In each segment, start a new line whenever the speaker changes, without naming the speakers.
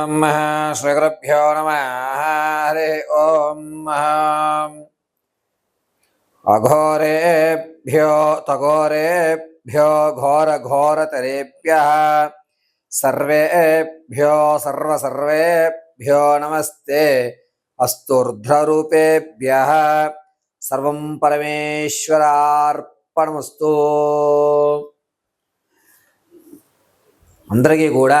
ఓం శ్రీగురుభ్యో నమ హరి ఓం అఘోరేభ్యో తఘోరేభ్యో ఘోర ఘోరతరేభ్య సర్వేభ్యో సర్వసర్వేభ్యో నమస్తే అస్తూర్ధ్రరూపేభ్య సర్వం పరమేశ్వరార్పణమస్తు అందరికీ కూడా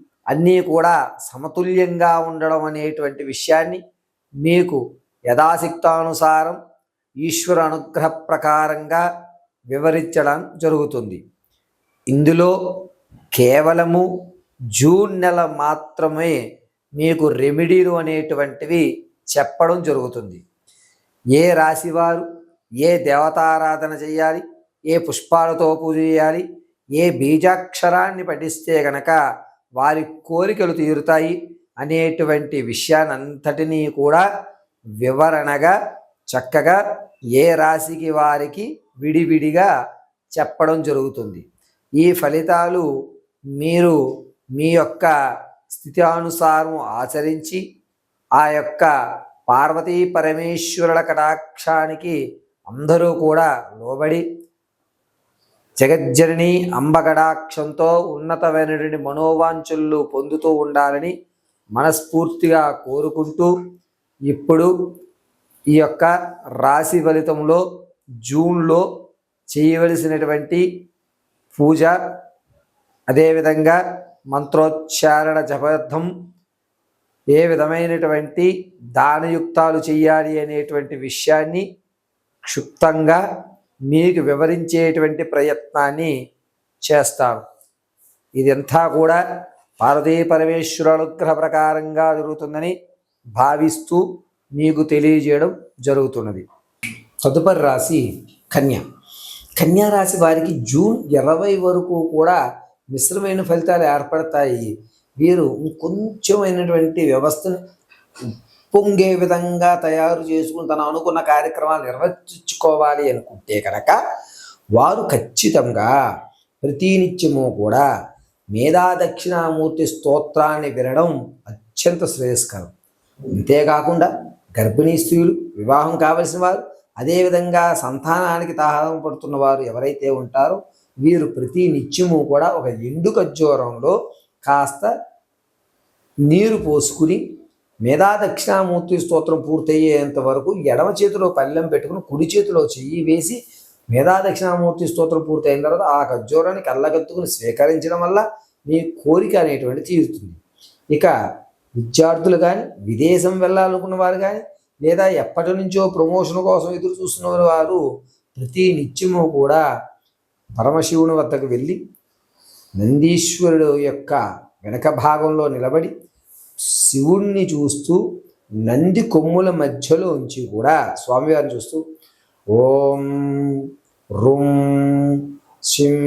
అన్నీ కూడా సమతుల్యంగా ఉండడం అనేటువంటి విషయాన్ని మీకు యథాశక్తానుసారం ఈశ్వర అనుగ్రహ ప్రకారంగా వివరించడం జరుగుతుంది. ఇందులో కేవలము జూన్ నెల మాత్రమే మీకు రెమెడీలు అనేటువంటివి చెప్పడం జరుగుతుంది. ఏ రాశివారు ఏ దేవతారాధన చేయాలి ఏ పుష్పాలతో పూజ చేయాలి ఏ బీజాక్షరాన్ని పఠిస్తే గనక వారి కోరికలు తీరుతాయి అనేటువంటి విషయానంతటినీ కూడా వివరణగా చక్కగా ఏ రాశికి వారికి విడివిడిగా చెప్పడం జరుగుతుంది. ఈ ఫలితాలు మీరు మీ యొక్క స్థితి అనుసారం ఆచరించి ఆ యొక్క పార్వతీ పరమేశ్వరుల కటాక్షానికి అందరూ కూడా లోబడి జగజ్జనని అంబగడాక్షంతో ఉన్నతమైనటువంటి మనోవాంఛలు పొందుతూ ఉండాలని మనస్ఫూర్తిగా కోరుకుంటూ ఇప్పుడు ఈ యొక్క రాశి ఫలితంలో జూన్లో చేయవలసినటువంటి పూజ అదేవిధంగా మంత్రోచ్చారణ జపార్థం ఏ విధమైనటువంటి దానయుక్తాలు చేయాలి అనేటువంటి విషయాన్ని క్షుప్తంగా మీకు వివరించేటువంటి ప్రయత్నాన్ని చేస్తాను. ఇదంతా కూడా పార్వతీ పరమేశ్వర అనుగ్రహ ప్రకారంగా జరుగుతుందని భావిస్తూ మీకు తెలియజేయడం జరుగుతున్నది. తదుపరి రాశి కన్య. కన్యా రాశి వారికి జూన్ ఇరవై వరకు కూడా మిశ్రమైన ఫలితాలు ఏర్పడతాయి. వీరు కొంచెమైనటువంటి వ్యవస్థను పొంగే విధంగా తయారు చేసుకుని తను అనుకున్న కార్యక్రమాలు నిర్వర్తించుకోవాలి అనుకుంటే కనుక వారు ఖచ్చితంగా ప్రతినిత్యము కూడా మేధా దక్షిణామూర్తి స్తోత్రాన్ని వినడం అత్యంత శ్రేయస్కరం. అంతేకాకుండా గర్భిణీ స్త్రీలు వివాహం కావలసిన వారు అదేవిధంగా సంతానానికి తాహం పడుతున్న వారు ఎవరైతే ఉంటారో వీరు ప్రతి నిత్యము కూడా ఒక ఎండు ఖర్జూరంలో కాస్త నీరు పోసుకుని మేధా దక్షిణామూర్తి స్తోత్రం పూర్తయ్యేంత వరకు ఎడమ చేతిలో పల్లెం పెట్టుకుని కుడి చేతిలో చెయ్యి వేసి మేధా దక్షిణామూర్తి స్తోత్రం పూర్తయిన తర్వాత ఆ ఖర్జూరాన్ని కళ్ళగత్తుకుని స్వీకరించడం వల్ల మీ కోరిక అనేటువంటి తీరుతుంది. ఇక విద్యార్థులు కానీ విదేశం వెళ్ళాలనుకున్న వారు కానీ లేదా ఎప్పటి నుంచో ప్రమోషన్ కోసం ఎదురు చూస్తున్న వారు ప్రతి నిత్యము కూడా పరమశివుని వద్దకు వెళ్ళి నందీశ్వరుడు యొక్క వెనక భాగంలో నిలబడి శివుణ్ణి చూస్తూ నంది కొమ్ముల మధ్యలో ఉంచి కూడా స్వామివారిని చూస్తూ ఓం రుం శిం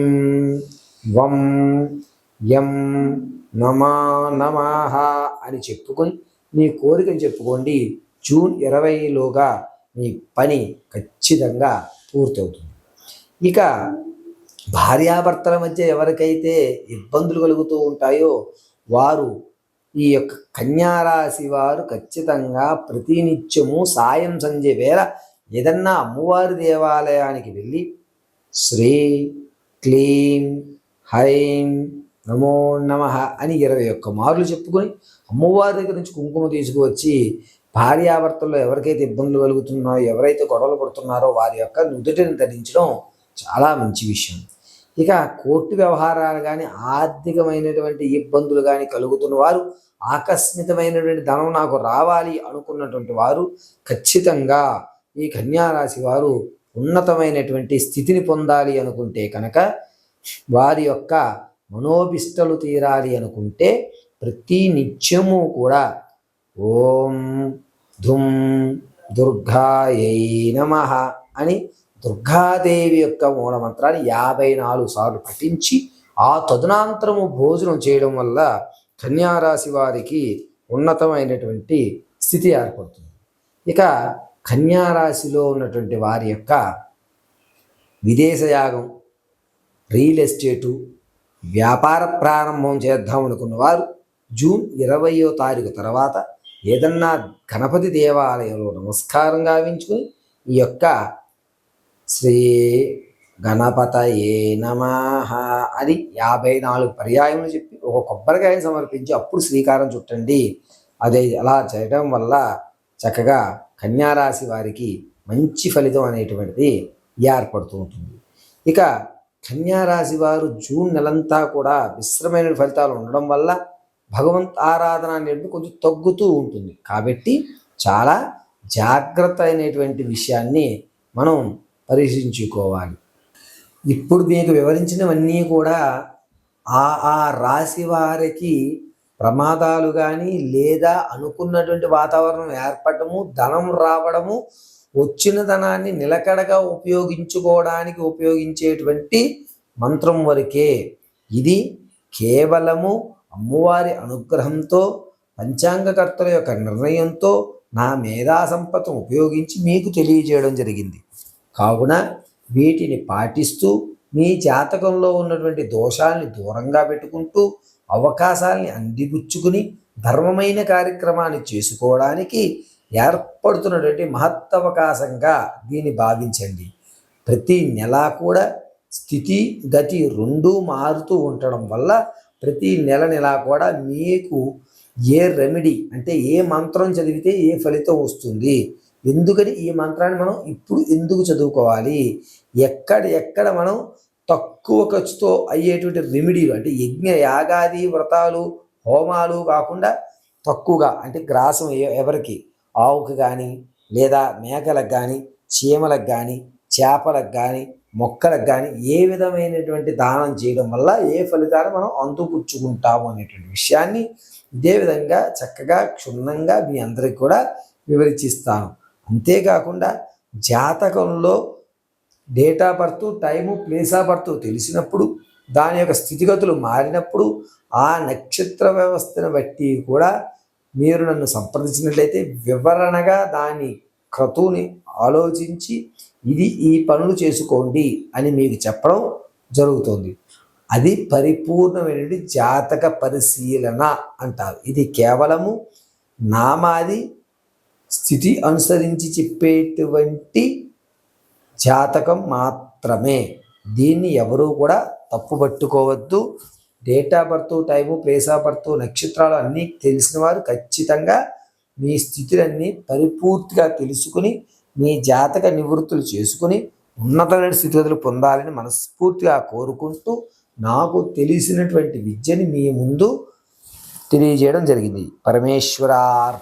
వం యం నమా నమాహ అని చెప్పుకొని మీ కోరికను చెప్పుకోండి. జూన్ ఇరవైలోగా మీ పని ఖచ్చితంగా పూర్తవుతుంది. ఇక భార్యాభర్తల మధ్య ఎవరికైతే ఇబ్బందులు కలుగుతూ ఉంటాయో వారు ఈ యొక్క కన్యారాశి వారు ఖచ్చితంగా ప్రతినిత్యము సాయం సంధ్య వేళ ఏదన్నా అమ్మవారి దేవాలయానికి వెళ్ళి శ్రీ క్లీం హైం నమో నమ అని ఇరవై ఒక్క మార్లు చెప్పుకొని అమ్మవారి దగ్గర నుంచి కుంకుమ తీసుకువచ్చి భార్యాభర్తల్లో ఎవరికైతే ఇబ్బందులు కలుగుతున్నాయో ఎవరైతే గొడవలు పడుతున్నారో వారి యొక్క నుదుటిని ధరించడం చాలా మంచి విషయం. ఇక కోర్టు వ్యవహారాలు కానీ ఆర్థికమైనటువంటి ఇబ్బందులు కానీ కలుగుతున్న వారు ఆకస్మికమైనటువంటి ధనం నాకు రావాలి అనుకున్నటువంటి వారు ఖచ్చితంగా ఈ కన్యారాశి వారు ఉన్నతమైనటువంటి స్థితిని పొందాలి అనుకుంటే కనుక వారి యొక్క మనోభిష్టలు తీరాలి అనుకుంటే ప్రతి నిత్యము కూడా ఓం ధుం దుర్గాయై నమ అని దుర్గాదేవి యొక్క మూలమంత్రాన్ని యాభై నాలుగు సార్లు పఠించి ఆ తదునాంతరము భోజనం చేయడం వల్ల కన్యారాశి వారికి ఉన్నతమైనటువంటి స్థితి ఏర్పడుతుంది. ఇక కన్యారాశిలో ఉన్నటువంటి వారి యొక్క విదేశయాగం రియల్ ఎస్టేటు వ్యాపార ప్రారంభం చేద్దాం అనుకున్న వారు జూన్ ఇరవయో తారీఖు తర్వాత ఏదన్నా గణపతి దేవాలయంలో నమస్కారం గావించుకొని ఈ యొక్క శ్రీ గణపతయే నమ. అని యాభై నాలుగు పర్యాయములు చెప్పి ఒక కొబ్బరికాయని సమర్పించి అప్పుడు శ్రీకారం చుట్టండి. అదే అలా చేయడం వల్ల చక్కగా కన్యారాశి వారికి మంచి ఫలితం అనేటువంటిది ఏర్పడుతూ ఉంటుంది. ఇక కన్యారాశి వారు జూన్ నెలంతా కూడా మిశ్రమైన ఫలితాలు ఉండడం వల్ల భగవంత్ ఆరాధన అనేది కొంచెం తగ్గుతూ ఉంటుంది. కాబట్టి చాలా జాగ్రత్త అయినటువంటి విషయాన్ని మనం పరీక్షించుకోవాలి. ఇప్పుడు మీకు వివరించినవన్నీ కూడా ఆ ఆ రాశి వారికి ప్రమాదాలు కానీ లేదా అనుకున్నటువంటి వాతావరణం ఏర్పడము ధనం రావడము వచ్చిన ధనాన్ని నిలకడగా ఉపయోగించుకోవడానికి ఉపయోగించేటువంటి మంత్రం వరకే. ఇది కేవలము అమ్మవారి అనుగ్రహంతో పంచాంగకర్తల యొక్క నిర్ణయంతో నా మేధా సంపత్తును ఉపయోగించి మీకు తెలియజేయడం జరిగింది. కావున వీటిని పాటిస్తూ మీ జాతకంలో ఉన్నటువంటి దోషాల్ని దూరంగా పెట్టుకుంటూ అవకాశాల్ని అందిపుచ్చుకుని ధర్మమైన కార్యక్రమాన్ని చేసుకోవడానికి ఏర్పడుతున్నటువంటి మహత్తవకాశంగా దీన్ని భావించండి. ప్రతి నెల కూడా స్థితి గతి రెండూ మారుతూ ఉండడం వల్ల ప్రతి నెల నెల కూడా మీకు ఏ రెమెడీ అంటే ఏ మంత్రం చదివితే ఏ ఫలితం వస్తుంది? ఎందుకని ఈ మంత్రాన్ని మనం ఇప్పుడు ఎందుకు చదువుకోవాలి? ఎక్కడ ఎక్కడ మనం తక్కువ ఖర్చుతో అయ్యేటువంటి రెమెడీలు అంటే యజ్ఞ యాగాది వ్రతాలు హోమాలు కాకుండా తక్కువగా అంటే గ్రాసం ఎవరికి? ఆవుకి కానీ లేదా మేకలకు కానీ చీమలకు కానీ చేపలకు కానీ మొక్కలకు కానీ ఏ విధమైనటువంటి దానం చేయడం వల్ల ఏ ఫలితాలు మనం అందుపుచ్చుకుంటాము అనేటువంటి విషయాన్ని ఇదే విధంగా చక్కగా క్షుణ్ణంగా మీ అందరికి కూడా వివరించిస్తాను అంతేకాకుండా జాతకంలో date of birth time place of birth తెలిసినప్పుడు దాని యొక్క స్థితిగతులు మారినప్పుడు ఆ నక్షత్ర వ్యవస్థను బట్టి కూడా మీరు నన్ను సంప్రదించినట్లయితే వివరణగా దాని క్రతువుని ఆలోచించి ఇది ఈ పనులు చేసుకోండి అని మీకు చెప్పడం జరుగుతుంది. అది పరిపూర్ణమైనటువంటి జాతక పరిశీలన అంటారు. ఇది కేవలము నామాది స్థితి అనుసరించి చెప్పేటువంటి జాతకం మాత్రమే. దీన్ని ఎవరూ కూడా తప్పు పట్టుకోవద్దు. Date of birth time place of birth నక్షత్రాలు అన్నీ తెలిసిన వారు ఖచ్చితంగా మీ స్థితులన్నీ పరిపూర్తిగా తెలుసుకుని మీ జాతక నివృత్తులు చేసుకుని ఉన్నతమైన స్థితిగతులు పొందాలని మనస్ఫూర్తిగా కోరుకుంటూ నాకు తెలిసినటువంటి విద్యని మీ ముందు తెలియజేయడం జరిగింది. పరమేశ్వరార్